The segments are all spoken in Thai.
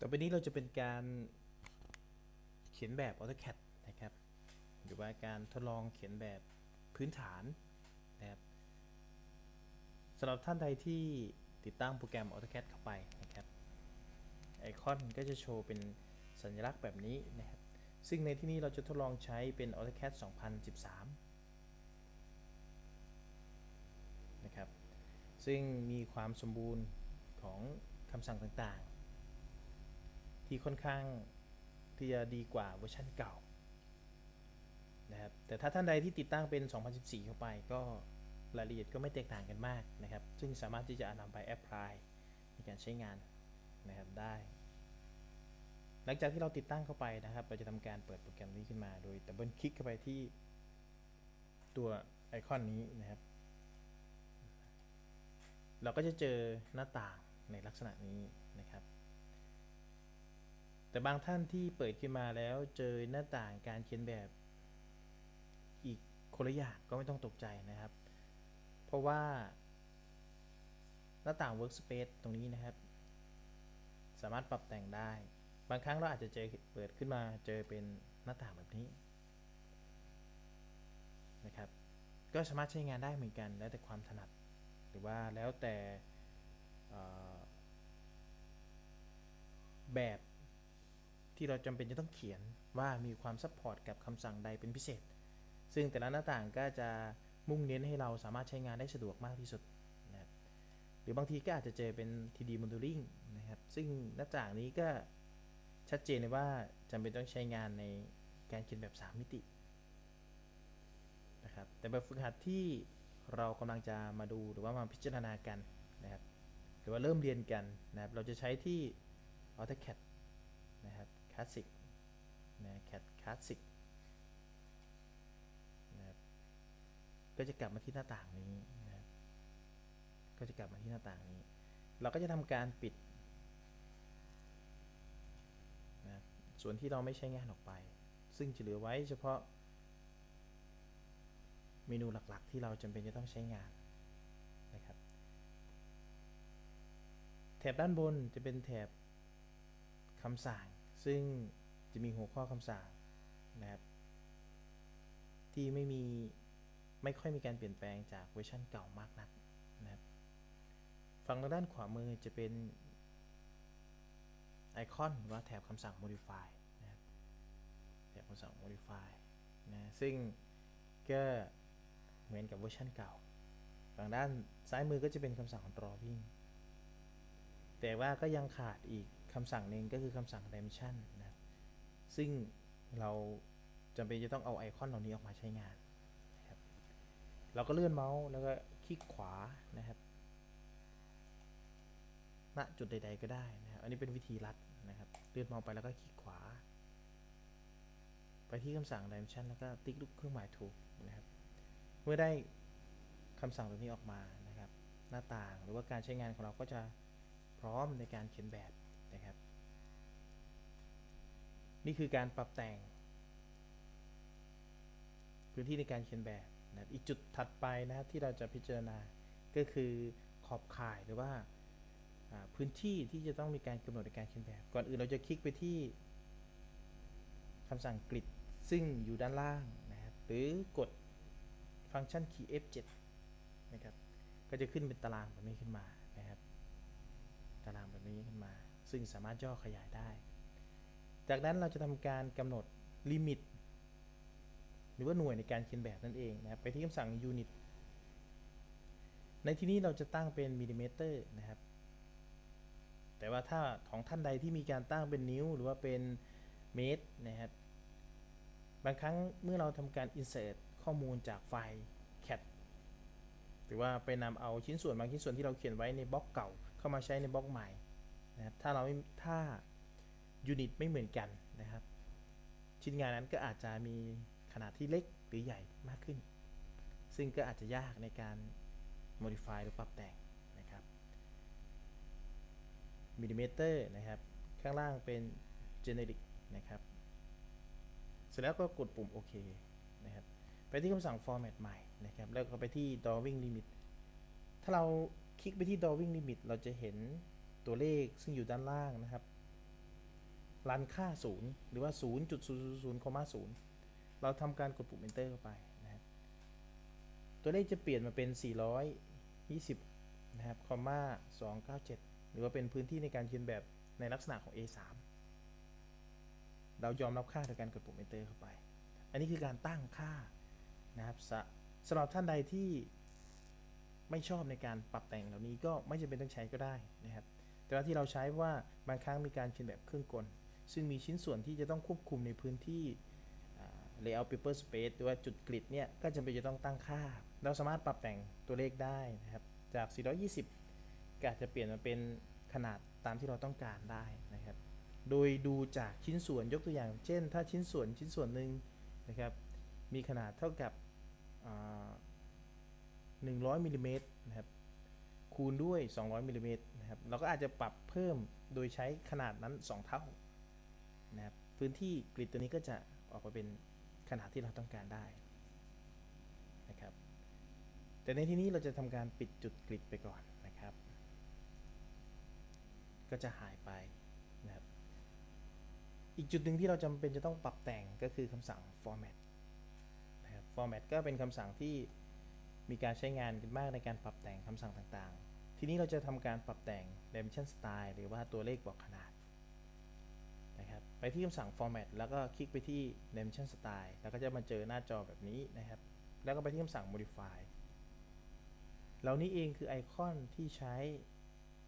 ต่อไปนี้เราจะเป็นการเขียนแบบ AutoCAD นะครับ หรือว่าการทดลองเขียนแบบพื้นฐานนะครับสำหรับท่านใดที่ติดตั้งโปรแกรม AutoCAD เข้าไปนะครับไอคอนก็จะโชว์เป็นสัญลักษณ์แบบนี้นะครับ ซึ่งในที่นี้เราจะทดลองใช้เป็น AutoCAD 2013 นะครับ ซึ่งมีความสมบูรณ์ของคำสั่งต่างๆ ที่ค่อนข้างที่จะดีกว่าเวอร์ชันเก่านะครับแต่ถ้าท่านใดที่ติดตั้งเป็น 2014 เข้าไปก็รายละเอียดก็ไม่แตกต่างกันมากนะครับ ซึ่งสามารถที่จะนำไปแอพพลายในการใช้งานนะครับได้ หลังจากที่เราติดตั้งเข้าไปนะครับ เราจะทำการเปิดโปรแกรมนี้ขึ้นมา โดยดับเบิลคลิกเข้าไปที่ตัวไอคอนนี้นะครับ เราก็จะเจอหน้าต่างในลักษณะนี้นะครับ แต่บางท่านที่เปิดขึ้นมาแล้วเจอหน้าต่างการเขียนแบบอีกคนละอย่างก็ไม่ต้องตกใจนะครับ เพราะว่าหน้าต่าง Workspace ตรงนี้นะครับ สามารถปรับแต่งได้ บางครั้งเราอาจจะเจอเปิดขึ้นมาเจอเป็นหน้าต่างแบบนี้นะครับ ก็สามารถใช้งานได้เหมือนกันแล้วแต่ความถนัด หรือว่าแล้วแต่แบบ ที่เราจำเป็นจะต้องเขียนว่ามีความซัพพอร์ตกับคำสั่งใดเป็นพิเศษ ซึ่งแต่ละหน้าต่างก็จะมุ่งเน้นให้เราสามารถใช้งานได้สะดวกมากที่สุดนะครับหรือบางทีก็อาจจะเจอเป็น 3D modeling นะครับ ซึ่งหน้าต่างนี้ก็ชัดเจนเลยว่าจำเป็นต้องใช้งานในการเขียนแบบ 3 มิตินะครับแต่แบบฝึกหัดที่เรากำลังจะมาดูหรือว่ามาพิจารณากันนะครับหรือว่าเริ่มเรียนกันนะครับเราจะใช้ที่ AutoCAD นะครับ Classic นะ CAD Classic นะครับก็จะกลับมาที่หน้าต่างนี้นะครับก็จะกลับมาที่หน้าต่างนี้ เราก็จะทำการปิดนะครับส่วนที่เราไม่ใช้งานออกไป ซึ่งจะเหลือไว้เฉพาะ เมนูหลักๆ ที่เราจำเป็นจะต้องใช้งานนะครับแถบด้านบนจะเป็นแถบคำสั่ง ซึ่งจะมีหัวข้อคำสั่งนะครับ ที่ไม่มีไม่ค่อยมีการเปลี่ยนแปลงจากเวอร์ชันเก่ามากนักนะครับฝั่งทางด้านขวามือจะเป็นไอคอนหรือว่าแถบคำสั่ง modify นะครับแถบคำสั่ง modify นะซึ่งก็เหมือนกับเวอร์ชันเก่าฝั่งด้านซ้ายมือก็จะเป็นคำสั่ง drawing แต่ว่าก็ยังขาดอีก คำสั่งหนึ่งก็คือคำสั่ง dimension นะครับซึ่งเราจำเป็นจะต้องเอาไอคอนเหล่านี้ออกมาใช้งานนะครับเราก็เลื่อนเมาส์แล้วก็คลิกขวานะครับณจุดใด ๆ ก็ได้นะครับอันนี้เป็นวิธีลัดนะครับ เลื่อนเมาส์ไปแล้วก็คลิกขวา ไปที่คำสั่ง dimension แล้วก็ติ๊กลูกเครื่องหมายถูกนะครับเมื่อได้คำสั่งตัวนี้ออกมานะครับ หน้าต่างหรือว่าการใช้งานของเราก็จะพร้อมในการเขียนแบบ นะครับ นี่คือการปรับแต่ง พื้นที่ในการเขียนแบบนะอีกจุดถัดไปนะครับที่เราจะพิจารณาก็คือขอบข่ายหรือว่าพื้นที่ที่จะต้องมีการกำหนดในการเขียนแบบ ก่อนอื่นเราจะคลิกไปที่คำสั่งกริดซึ่งอยู่ด้านล่างนะครับหรือกดฟังก์ชัน key f7 นะครับก็จะขึ้นเป็นตารางแบบนี้ขึ้นมานะครับ ตารางแบบนี้ขึ้นมา ซึ่งสามารถย่อขยายได้ จากนั้นเราจะทำการกำหนดลิมิตหรือว่าหน่วยในการเขียนแบบนั่นเองนะครับไปที่คำสั่ง unit ในที่นี้เราจะตั้งเป็นมิลลิเมตรนะครับ แต่ว่าถ้าของท่านใดที่มีการตั้งเป็นนิ้วหรือว่าเป็นเมตรนะครับ บางครั้งเมื่อเราทำการ insert ข้อมูลจากไฟล์ cat หรือว่าไปนำเอาชิ้นส่วนบางชิ้นส่วนที่เราเขียนไว้ในบล็อกเก่าเข้ามาใช้ในบล็อกใหม่ นะครับถ้าเราไม่ถ้ายูนิตไม่เหมือนกันนะครับ ชิ้นงานนั้นก็อาจจะมีขนาดที่เล็กหรือใหญ่มากขึ้น ซึ่งก็อาจจะยากในการ modify หรือปรับแต่งนะครับมิลลิเมตรนะครับ ข้างล่างเป็น generic นะครับ เสร็จแล้วก็กดปุ่มโอเคนะครับ ไปที่คำสั่ง format ใหม่นะครับ แล้วก็ไปที่ drawing limit ถ้าเราคลิกไปที่ drawing limit เราจะเห็น ตัวเลขซึ่งอยู่ด้านล่างนะครับ รันค่า 0 หรือว่า 0.000, 0 เราทำการกดปุ่ม enter เข้าไปนะครับ ตัวเลขจะเปลี่ยนมาเป็น 420 นะครับคอมมา297 หรือว่าเป็นพื้นที่ในการเขียนแบบในลักษณะของ A3 เรายอมรับค่าโดยการกดปุ่ม enter เข้าไป อันนี้คือการตั้งค่านะครับสสำหรับท่านใดที่ไม่ชอบในการปรับแต่งเหล่านี้ก็ไม่จำเป็นต้องใช้ก็ได้นะครับ แต่ว่าที่เราใช้ว่าบางครั้งมีการเขียนแบบเครื่องกล ซึ่งมีชิ้นส่วนที่จะต้องควบคุมในพื้นที่ layout paper space หรือว่าจุดกริดเนี่ย ก็จำเป็นจะต้องตั้งค่า เราสามารถปรับแต่งตัวเลขได้นะครับ จาก 420 ก็อาจจะเปลี่ยนมาเป็นขนาดตามที่เราต้องการได้นะครับ โดยดูจากชิ้นส่วนยกตัวอย่าง เช่น ถ้าชิ้นส่วนชิ้นส่วนหนึ่งนะครับ มีขนาดเท่ากับ 100มิลลิเมตรนะครับ คูณด้วย 200มิลลิเมตรนะครับเราก็อาจจะปรับเพิ่มโดยใช้ขนาดนั้น 2 เท่านะครับพื้นที่กริดตัวนี้ก็จะออกมาเป็นขนาดที่เราต้องการได้นะครับแต่ในที่นี้เราจะทำการปิดจุดกริดไปก่อนนะครับ ก็จะหายไปนะครับอีกจุดหนึ่งที่เราจำเป็นจะต้องปรับแต่งก็คือคำสั่ง format นะครับ format ก็เป็นคำสั่งที่มีการใช้งานกันมากในการปรับแต่งคำสั่งต่างๆ ทีนี้เราจะทำการปรับแต่ง dimension style หรือว่าตัวเลขบอกขนาดนะครับไปที่คำสั่ง format แล้วก็คลิกไปที่ dimension style แล้วก็จะมาเจอหน้าจอแบบนี้นะครับ แล้วก็ไปที่คำสั่ง modify เหล่านี้เองคือไอคอนที่ใช้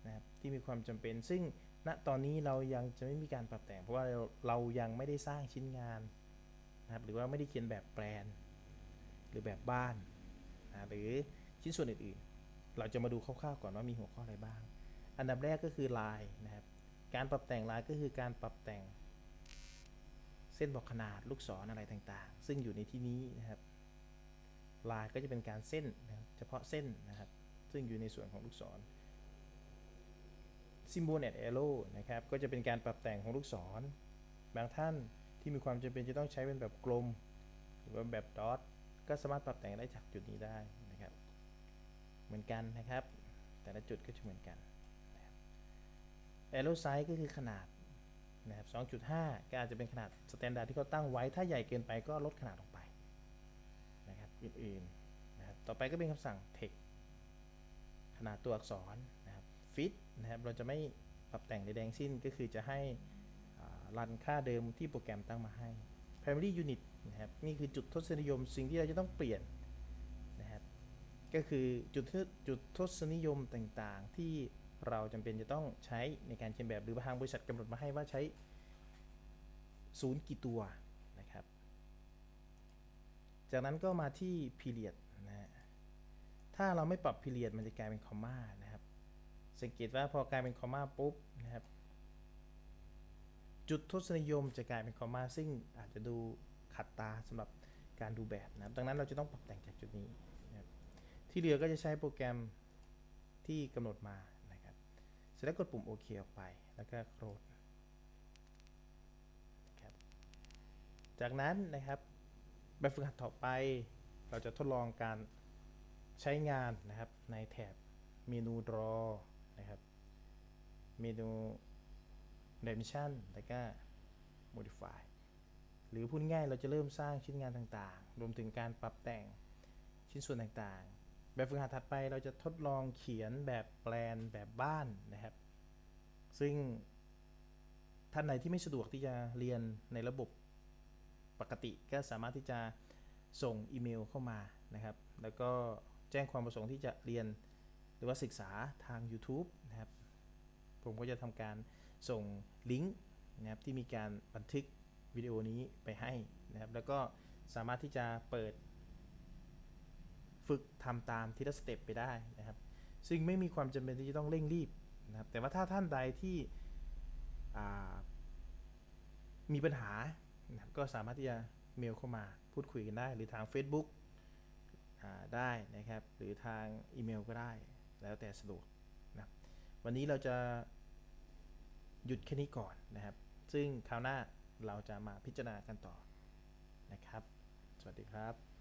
นะครับที่มีความจำเป็น ซึ่งณตอนนี้เรายังจะไม่มีการปรับแต่ง เพราะว่าเราเรายังไม่ได้สร้างชิ้นงานนะครับหรือว่าไม่ได้เขียนแบบแปลน หรือแบบบ้านนะหรือชิ้นส่วนอื่น เราจะมาดูคร่าวๆก่อนว่ามีหัวข้ออะไรบ้าง อันดับแรกก็คือลายนะครับ การปรับแต่งลายก็คือการปรับแต่ง เส้นบอกขนาดลูกศรอะไรต่างๆ ซึ่งอยู่ในที่นี้นะครับ ลายก็จะเป็นการเส้นนะเฉพาะเส้นนะครับ ซึ่งอยู่ในส่วนของลูกศร symbol and arrow นะครับ ก็จะเป็นการปรับแต่งของลูกศร บางท่านที่มีความจำเป็นจะต้องใช้เป็นแบบกลม หรือว่าแบบดอทก็สามารถปรับแต่งได้จากจุดนี้ได้ เหมือนกันนะครับ แต่ละจุดก็จะเหมือนกันนะครับ arrow size ก็คือขนาดนะครับ 2.5 ก็อาจจะเป็นขนาดสแตนดาร์ดที่เขาตั้งไว้ ถ้าใหญ่เกินไปก็ลดขนาดลงไปนะครับ อื่นๆนะครับ ต่อไปก็เป็นคำสั่ง text ขนาดตัวอักษรนะครับ fit นะครับ เราจะไม่ปรับแต่งใดๆทั้งสิ้น ก็คือจะให้รันค่าเดิมที่โปรแกรมตั้งมาให้ primary unit นะครับ นี่คือจุดทศนิยมสิ่งที่เราจะต้องเปลี่ยน ก็คือจุดทศจุดทศนิยมต่างๆ ที่เราจำเป็นจะต้องใช้ในการเขียนแบบหรือทางบริษัทกำหนดมาให้ว่าใช้ศูนย์กี่ตัวนะครับ จากนั้นก็มาที่ period นะฮะถ้าเราไม่ปรับ period มันจะกลายเป็นคอมมานะครับ สังเกตว่าพอกลายเป็นคอมมาปุ๊บนะครับ จุดทศนิยมจะกลายเป็นคอมมาซึ่งอาจจะดูขัดตาสำหรับการดูแบบนะครับ ดังนั้นเราจะต้องปรับแต่งจากจุดนี้ ที่เหลือก็จะใช้โปรแกรมที่กำหนดมานะครับเสร็จแล้วกดปุ่มโอเคออกไป แล้วก็โคลดนะครับจากนั้นนะครับแบบฝึกหัดต่อไป เราจะทดลองการใช้งานนะครับในแถบเมนู draw นะครับเมนู dimension แล้วก็ modify หรือพูดง่ายเราจะเริ่มสร้างชิ้นงานต่างๆ รวมถึงการปรับแต่งชิ้นส่วนต่างๆ แบบฝึกหัดถัดไปเราจะทดลองเขียนแบบแปลนแบบบ้านนะครับ ซึ่งท่านไหนที่ไม่สะดวกที่จะเรียนในระบบปกติก็สามารถที่จะส่งอีเมลเข้ามานะครับ แล้วก็แจ้งความประสงค์ที่จะเรียนหรือว่าศึกษาทาง YouTube นะครับ ผมก็จะทำการส่งลิงก์นะครับที่มีการบันทึกวิดีโอนี้ไปให้นะครับ แล้วก็สามารถที่จะเปิด ฝึกทำตามทีละสเต็ปไปได้นะครับ ซึ่งไม่มีความจำเป็นที่จะต้องเร่งรีบนะครับ แต่ว่าถ้าท่านใดที่มีปัญหานะครับก็สามารถที่จะเมลเข้ามาพูดคุยกันได้ หรือทาง Facebook าได้นะครับ หรือทางอีเมลก็ได้แล้วแต่สะดวกนะวันนี้เราจะหยุดแค่นี้ก่อนนะครับ ซึ่งคราวหน้าเราจะมาพิจารณากันต่อนะครับ สวัสดีครับ